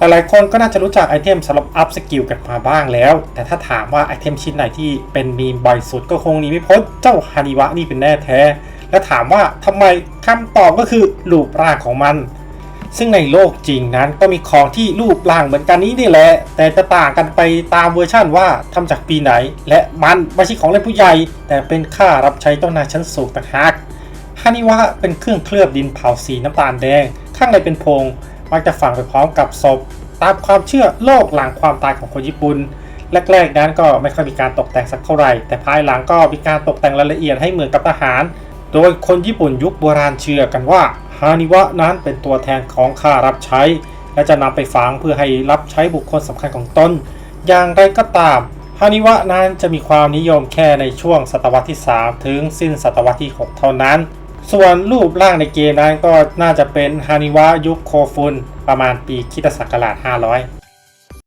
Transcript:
หลายๆคนก็น่าจะรู้จักไอเทมสำหรับอัพสกิลกันมาบ้างแล้ว แต่ถ้าถามว่าไอเทมชิ้นไหนที่เป็นมีมบ่อยสุดก็คงหนีไม่พ้นเจ้าฮานิวะนี่เป็นแน่แท้ และถามว่าทำไมคำตอบก็คือรูปร่างของมัน ซึ่งในโลกจริงนั้นก็มีของที่รูปร่างเหมือนกันนี้นี่แหละ แต่จะต่างกันไปตามเวอร์ชั่นว่าทำจากปีไหน และมันไม่ใช่ของเล่นผู้ใหญ่ แต่เป็นค่ารับใช้เจ้านายชั้นสูงต่างหากฮานิวะเป็นเครื่องเคลือบดินเผาสีน้ำตาลแดง ข้างในเป็นโพรง มักจะฝังไปพร้อมกับศพตามความเชื่อโลกหลังความตายของคนญี่ปุ่นแรกๆนั้นก็ไม่ค่อยมีการตกแต่งสักเท่าไหร่ แต่ภายหลังก็มีการตกแต่งรายละเอียดให้เหมือนกับทหาร โดยคนญี่ปุ่นยุคโบราณเชื่อกันว่าฮานิวะนั้นเป็นตัวแทนของข้ารับใช้ และจะนำไปฝังเพื่อให้รับใช้บุคคลสำคัญของตนอย่างไรก็ตามฮานิวะนั้นจะมีความนิยมแค่ในช่วงศตวรรษที่ 3 ถึงสิ้นศตวรรษที่ 6 เท่านั้น ส่วนรูปร่างในเกมนั้นก็น่าจะเป็นฮานิวะยุคโคฟุนประมาณปีคิตศักราช500